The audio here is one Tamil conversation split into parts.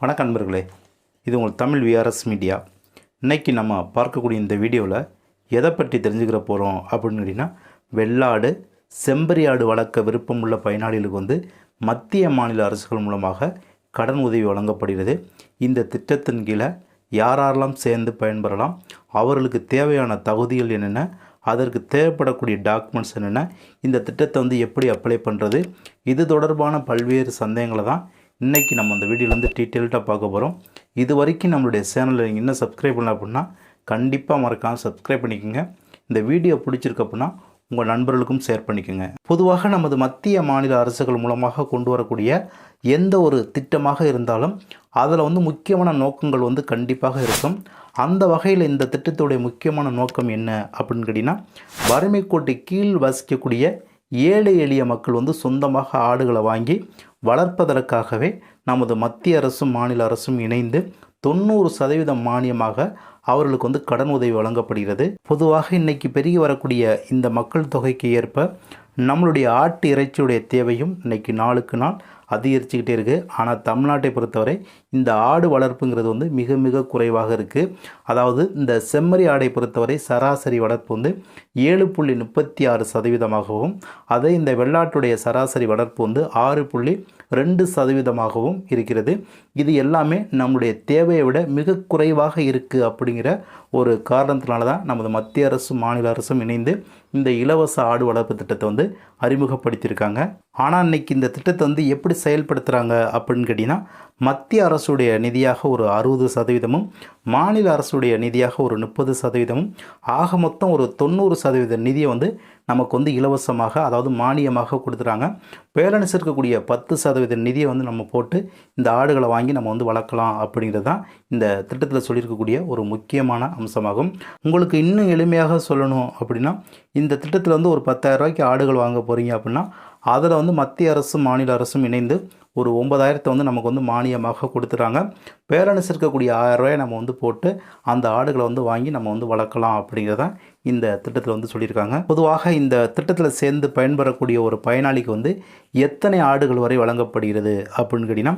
வணக்கம் நண்பர்களே. இது உங்கள் தமிழ் விஆர்எஸ் மீடியா இன்றைக்கி நம்ம பார்க்கக்கூடிய இந்த வீடியோவில் எதை பற்றி தெரிஞ்சுக்கிற போகிறோம் அப்படின்னு கேட்டிங்கன்னா வெள்ளாடு செம்பரியாடு வளர்க்க விருப்பம் உள்ள பயனாளிகளுக்கு வந்து மத்திய மாநில அரசுகள் மூலமாக கடன் உதவி வழங்கப்படுகிறது. இந்த திட்டத்தின் கீழே யாரெல்லாம் சேர்ந்து பயன்பெறலாம் அவர்களுக்கு தேவையான தகுதிகள் என்னென்ன அதற்கு தேவைப்படக்கூடிய டாக்குமெண்ட்ஸ் என்னென்ன இந்த திட்டத்தை வந்து எப்படி அப்ளை பண்ணுறது இது தொடர்பான பல்வேறு சந்தேகங்களை தான் இன்றைக்கி நம்ம அந்த வீடியோவில் வந்து டீட்டெயில்டாக பார்க்க போகிறோம் இது வரைக்கும் நம்மளுடைய சேனலை நீங்கள் இன்னும் சப்ஸ்கிரைப் பண்ணல அப்படின்னா கண்டிப்பாக மறக்காம சப்ஸ்கிரைப் பண்ணிக்கோங்க. இந்த வீடியோ பிடிச்சிருக்கு அப்படின்னா உங்கள் நண்பர்களுக்கும் ஷேர் பண்ணிக்கோங்க. பொதுவாக நமது மத்திய மாநில அரசுகள் மூலமாக கொண்டு வரக்கூடிய எந்த ஒரு திட்டமாக இருந்தாலும் அதில் வந்து முக்கியமான நோக்கங்கள் வந்து கண்டிப்பாக இருக்கும். அந்த வகையில் இந்த திட்டத்துடைய முக்கியமான நோக்கம் என்ன அப்படின்னு கேட்டிங்கன்னா வறுமை கோட்டை கீழ் வசிக்கக்கூடிய ஏழை எளிய மக்கள் வந்து சொந்தமாக ஆடுகளை வாங்கி வளர்ப்பதற்காகவே நமது மத்திய அரசும் மாநில அரசும் இணைந்து தொண்ணூறு சதவீதம் மானியமாக அவர்களுக்கு வந்து கடன் உதவி வழங்கப்படுகிறது. பொதுவாக இன்னைக்கு பெருகி வரக்கூடிய இந்த மக்கள் தொகைக்கு ஏற்ப நம்மளுடைய ஆட்டு இறைச்சியுடைய தேவையும் இன்னைக்கு நாளுக்கு நாள் அதிகரிச்சுக்கிட்டே இருக்குது ஆனால் தமிழ்நாட்டை பொறுத்தவரை இந்த ஆடு வளர்ப்புங்கிறது வந்து மிக மிக குறைவாக இருக்குது அதாவது இந்த செம்மறி ஆடை பொறுத்தவரை சராசரி வளர்ப்பு வந்து ஏழு புள்ளி முப்பத்தி ஆறு சதவீதமாகவும் அதே இந்த வெள்ளாட்டுடைய சராசரி வளர்ப்பு வந்து ஆறு புள்ளி ரெண்டு சதவீதமாகவும் இருக்கிறது. இது எல்லாமே நம்முடைய தேவையை விட மிக குறைவாக இருக்குது அப்படிங்கிற ஒரு காரணத்தினால தான் நமது மத்திய அரசும் மாநில அரசும் இணைந்து இந்த இலவச ஆடு வளர்ப்பு திட்டத்தை வந்து அறிமுகப்படுத்தியிருக்காங்க. ஆனால் இன்றைக்கி இந்த திட்டத்தை வந்து எப்படி செயல்படுத்துகிறாங்க அப்படின்னு கேட்டிங்கன்னா மத்திய அரசுடைய நிதியாக ஒரு அறுபது சதவீதமும் மாநில அரசுடைய நிதியாக ஒரு முப்பது சதவீதமும் ஆக மொத்தம் ஒரு தொண்ணூறு சதவீத நிதியை வந்து நமக்கு வந்து இலவசமாக அதாவது மானியமாக கொடுத்துறாங்க. பேலன்ஸ் இருக்கக்கூடிய பத்து சதவீத நிதியை வந்து நம்ம போட்டு இந்த ஆடுகளை வாங்கி நம்ம வந்து வளர்க்கலாம் அப்படிங்கிறது தான் இந்த திட்டத்தில் சொல்லியிருக்கக்கூடிய ஒரு முக்கியமான அம்சமாகும். உங்களுக்கு இன்னும் எளிமையாக சொல்லணும் அப்படின்னா இந்த திட்டத்தில் வந்து ஒரு பத்தாயிரம் ரூபாய்க்கு ஆடுகள் வாங்க போகிறீங்க அப்படின்னா அதில் வந்து மத்திய அரசும் மாநில அரசும் இணைந்து ஒரு ஒன்பதாயிரத்தை வந்து நமக்கு வந்து மானியமாக கொடுத்துறாங்க பேலன்ஸ் இருக்கக்கூடிய ஆயிரம் நம்ம வந்து போட்டு அந்த ஆடுகளை வந்து வாங்கி நம்ம வந்து வளர்க்கலாம் அப்படிங்கிறத இந்த திட்டத்தில் வந்து சொல்லியிருக்காங்க. பொதுவாக இந்த திட்டத்தில் சேர்ந்து பயன்பெறக்கூடிய ஒரு பயனாளிக்கு வந்து எத்தனை ஆடுகள் வரை வழங்கப்படுகிறது அப்படின்னு கேட்டிங்கன்னா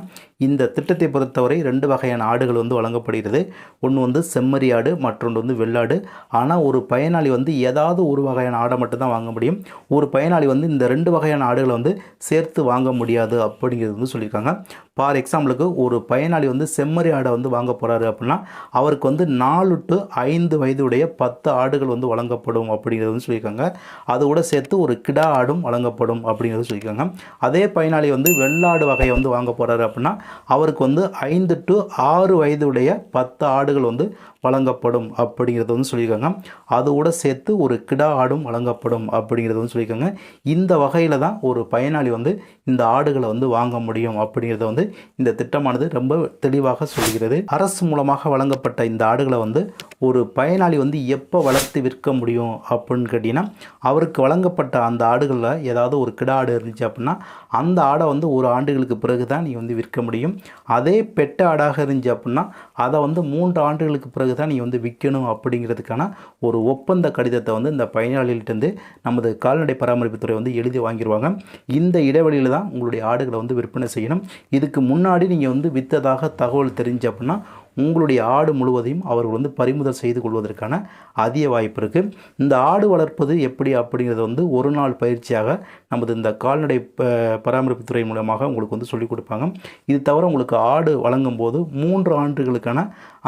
இந்த திட்டத்தை பொறுத்தவரை ரெண்டு வகையான ஆடுகள் வந்து வழங்கப்படுகிறது. ஒன்று வந்து செம்மறி ஆடு மற்றொன்று வந்து வெள்ளாடு. ஆனால் ஒரு பயனாளி வந்து ஏதாவது ஒரு வகையான ஆடை மட்டும்தான் வாங்க முடியும். ஒரு பயனாளி வந்து இந்த ரெண்டு வகையான ஆடுகளை வந்து சேர்த்து வாங்க முடியாது அப்படிங்கிறது வந்து சொல்லியிருக்காங்க. ஃபார் எக்ஸாம்பிளுக்கு ஒரு பயனாளி வந்து செம்மறி ஆடை வந்து வாங்க போகிறாரு அப்படின்னா அவருக்கு வந்து நாலு டு ஐந்து வயதுடைய பத்து ஆடுகள் வந்து வழங்கப்படும் அப்படிங்கிறது வந்து சொல்லியிருக்காங்க. அது கூட சேர்த்து ஒரு கிடா ஆடும் வழங்கப்படும் அப்படிங்கிறது சொல்லியிருக்காங்க. அதே பயனாளி வந்து வெள்ளாடு வகையை வந்து வாங்க போகிறாரு அப்படின்னா அவருக்கு வந்து ஐந்து டு ஆறு வயதுடைய பத்து ஆடுகள் வந்து வழங்கப்படும் அப்படிங்கிறது வந்து சொல்லியிருக்காங்க. அது கூட சேர்த்து ஒரு கிடா ஆடும் வழங்கப்படும் அப்படிங்கிறது வந்து சொல்லியிருக்காங்க. இந்த வகையில் தான் ஒரு பயனாளி வந்து இந்த ஆடுகளை வந்து வாங்க முடியும் அப்படிங்கிறத வந்து இந்த திட்டமானது ரொம்ப தெளிவாக சொல்கிறது அரசு மூலமாக வழங்கப்பட்ட இந்த ஆடுகளை வந்து ஒரு பயனாளி வந்து எப்போ வளர்த்து விற்க முடியும் அப்படின்னு கேட்டிங்கன்னா அவருக்கு வழங்கப்பட்ட அந்த ஆடுகளில் ஏதாவது ஒரு கிடா ஆடு இருந்துச்சு அப்படின்னா அந்த ஆடை வந்து ஒரு ஆண்டுகளுக்கு பிறகு தான் நீ வந்து விற்க முடியும். அதே பெட்ட ஆடாக இருந்துச்சு அப்படின்னா அதை வந்து மூன்று ஆண்டுகளுக்கு பிறகு தான் நீ வந்து விற்கணும் அப்படிங்கிறதுக்கான ஒரு ஒப்பந்த கடிதத்தை வந்து இந்த பயனாளிகிட்டேருந்து நமது கால்நடை பராமரிப்புத்துறை வந்து எழுதி வாங்கிடுவாங்க இந்த இடைவெளியில் தான் உங்களுடைய ஆடுகளை வந்து விற்பனை செய்யணும். இதுக்கு முன்னாடி நீங்கள் வந்து விற்றதாக தகவல் தெரிஞ்சு அப்படின்னா உங்களுடைய ஆடு முழுவதையும் அவர்கள் வந்து பறிமுதல் செய்து கொள்வதற்கான அதிக வாய்ப்பு இருக்குது இந்த ஆடு வளர்ப்பது எப்படி அப்படிங்கிறது வந்து ஒரு நாள் பயிற்சியாக நமது இந்த கால்நடை ப பராமரிப்புத்துறை மூலமாக உங்களுக்கு வந்து சொல்லிக் கொடுப்பாங்க. இது தவிர உங்களுக்கு ஆடு வழங்கும் போது மூன்று ஆண்டுகளுக்கான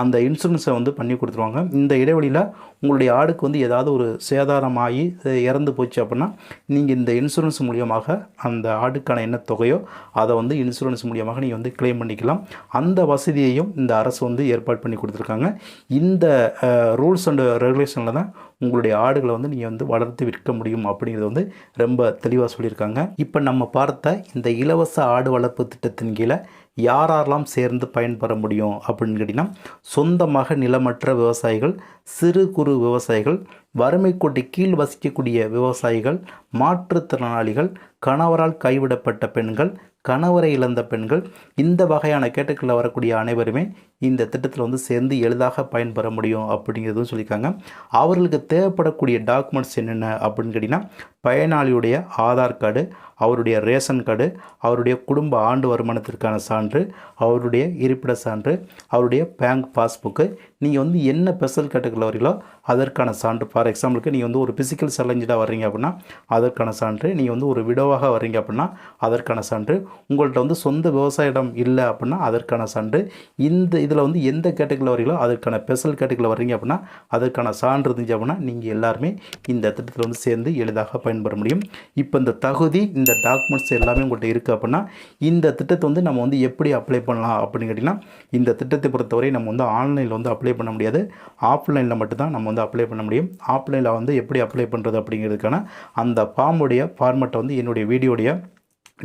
அந்த இன்சூரன்ஸை வந்து பண்ணி கொடுத்துருவாங்க. இந்த இடைவெளியில் உங்களுடைய ஆடுக்கு வந்து ஏதாவது ஒரு சேதாரமாகி ஆகி இறந்து போச்சு அப்படின்னா நீங்கள் இந்த இன்சூரன்ஸ் மூலியமாக அந்த ஆடுக்கான என்ன தொகையோ அதை வந்து இன்சூரன்ஸ் மூலியமாக நீங்கள் வந்து கிளைம் பண்ணிக்கலாம். அந்த வசதியையும் இந்த அரசு வந்து ஏற்பாடு பண்ணி கொடுத்துருக்காங்க. இந்த ரூல்ஸ் அண்ட் ரெகுலேஷனில் தான் உங்களுடைய ஆடுகளை வந்து நீங்கள் வந்து வளர்த்து விற்க முடியும் அப்படிங்கிறது வந்து ரொம்ப தெளிவாக சொல்லியிருக்காங்க. இப்போ நம்ம பார்த்த இந்த இலவச ஆடு வளர்ப்பு திட்டத்தின் கீழே யாரெல்லாம் சேர்ந்து பயன்பெற முடியும் அப்படின்னு கேட்டிங்கன்னா சொந்தமாக நிலமற்ற விவசாயிகள் சிறு குறு விவசாயிகள் வறுமை கோட்டை கீழ் வசிக்கக்கூடிய விவசாயிகள் மாற்றுத்திறனாளிகள் கணவரால் கைவிடப்பட்ட பெண்கள் கணவரை இழந்த பெண்கள் இந்த வகையான கேட்டுக்களில் வரக்கூடிய அனைவருமே இந்த திட்டத்தில் வந்து சேர்ந்து எளிதாக பயன்பெற முடியும் அப்படிங்கிறதும் சொல்லியிருக்காங்க. அவர்களுக்கு தேவைப்படக்கூடிய டாக்குமெண்ட்ஸ் என்னென்ன அப்படின்னு கேட்டிங்கன்னா பயனாளியுடைய ஆதார் கார்டு அவருடைய ரேஷன் கார்டு அவருடைய குடும்ப ஆண்டு வருமானத்திற்கான சான்று அவருடைய இருப்பிட சான்று அவருடைய பேங்க் பாஸ்புக்கு நீங்கள் வந்து என்ன ஸ்பெஷல் கேட்டகரியில் வரீங்களோ அதற்கான சான்று. ஃபார் எக்ஸாம்பிளுக்கு நீங்கள் வந்து ஒரு ஃபிசிக்கல் சேலஞ்சடாக வர்றீங்க அப்படின்னா அதற்கான சான்று நீங்கள் வந்து ஒரு விடோவாக வர்றீங்க அப்படின்னா அதற்கான சான்று. உங்கள்கிட்ட வந்து சொந்த விவசாய இடம் இல்லை அப்படின்னா அதற்கான சான்று. இந்த இதில் வந்து எந்த கேட்டகரியில் வரீங்களோ அதற்கான ஸ்பெஷல் கேட்டகரியில் வர்றீங்க அப்படின்னா அதற்கான சான்று இருந்துச்சு அப்படின்னா நீங்கள் எல்லாருமே இந்த திட்டத்தில் வந்து சேர்ந்து எளிதாக பயன்பெற முடியும். இப்போ இந்த தகுதி இந்த டாக்குமெண்ட்ஸ் எல்லாமே உங்கள்கிட்ட இருக்குது அப்படின்னா இந்த திட்டத்தை வந்து நம்ம வந்து எப்படி அப்ளை பண்ணலாம் அப்படின்னு கேட்டிங்கன்னா இந்த திட்டத்தை பொறுத்தவரை நம்ம வந்து ஆன்லைனில் வந்து அப்ளை பண்ண முடியாது. ஆஃப்லைனில் மட்டும்தான் நம்ம வந்து அப்ளை பண்ண முடியும். ஆஃப்லைனில் வந்து எப்படி அப்ளை பண்ணுறது அப்படிங்கிறதுக்கான அந்த ஃபார்முடைய ஃபார்மெட்டை வந்து என்னுடைய வீடியோடைய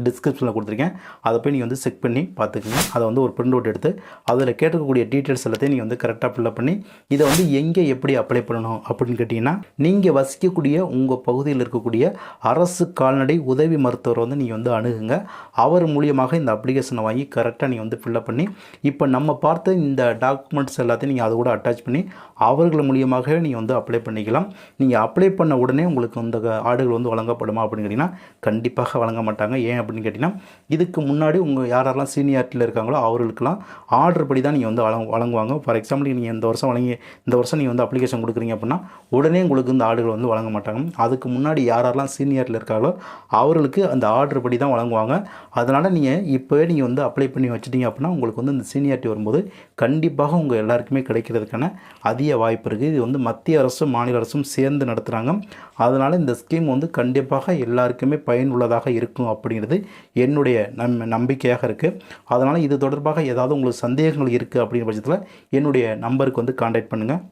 டிஸ்கிரிப்ஷனில் கொடுத்துருக்கேன். அதை போய் நீங்கள் வந்து செக் பண்ணி பார்த்துக்கங்க. அதை வந்து ஒரு பிரிண்ட் அவுட் எடுத்து அதில் கேட்கக்கூடிய டீட்டெயில்ஸ் எல்லாத்தையும் நீங்கள் வந்து கரெக்டாக ஃபில்லப் பண்ணி இதை வந்து எங்கே எப்படி அப்ளை பண்ணணும் அப்படின்னு கேட்டிங்கன்னா நீங்கள் வசிக்கக்கூடிய உங்கள் பகுதியில் இருக்கக்கூடிய அரசு கால்நடை உதவி மருத்துவரை வந்து நீங்கள் வந்து அணுகுங்க. அவர் மூலியமாக இந்த அப்ளிகேஷனை வாங்கி கரெக்டாக நீங்கள் வந்து ஃபில்லப் பண்ணி இப்போ நம்ம பார்த்த இந்த டாக்குமெண்ட்ஸ் எல்லாத்தையும் நீங்கள் அது கூட அட்டாச் பண்ணி அவர்கள் மூலியமாகவே நீங்கள் வந்து அப்ளை பண்ணிக்கலாம். நீங்கள் அப்ளை பண்ண உடனே உங்களுக்கு இந்த ஆடுகள் வந்து வழங்கப்படுமா அப்படின்னு கேட்டிங்கன்னா கண்டிப்பாக வழங்க மாட்டாங்க. ஏன் அப்படின்னு கேட்டிங்கன்னா இதுக்கு முன்னாடி உங்கள் யாரெல்லாம் சீனியாரிட்டியில் இருக்காங்களோ அவர்களுக்கெல்லாம் ஆர்டர் படி தான் நீங்கள் வந்து வழங்க வழங்குவாங்க. ஃபார் எக்ஸாம்பிள் நீங்கள் இந்த வருஷம் வழங்கி இந்த வருஷம் நீங்கள் வந்து அப்ளிகேஷன் கொடுக்குறீங்க அப்படின்னா உடனே உங்களுக்கு இந்த ஆடுகள் வந்து வழங்க மாட்டாங்க. அதுக்கு முன்னாடி யாரெல்லாம் சீனியரில் இருக்காங்களோ அவர்களுக்கு அந்த ஆர்டர் படி தான் வழங்குவாங்க. அதனால் நீங்கள் இப்போவே நீங்கள் வந்து அப்ளை பண்ணி வச்சிட்டிங்க அப்படின்னா உங்களுக்கு வந்து இந்த சீனியாரிட்டி வரும்போது கண்டிப்பாக உங்கள் எல்லாருக்குமே கிடைக்கிறதுக்கான அதிக வாய்ப்பு இருக்குது இது வந்து மத்திய அரசும் மாநில அரசும் சேர்ந்து நடத்துகிறாங்க அதனால் இந்த ஸ்கீம் வந்து கண்டிப்பாக எல்லாருக்குமே பயனுள்ளதாக இருக்கும் அப்படிங்கிறது அப்படிங்கிறது என்னுடைய நம் நம்பிக்கையாக இருக்குது அதனால் இது தொடர்பாக ஏதாவது உங்களுக்கு சந்தேகங்கள் இருக்குது அப்படிங்கிற பட்சத்தில் என்னுடைய நம்பருக்கு வந்து காண்டாக்ட் பண்ணுங்கள்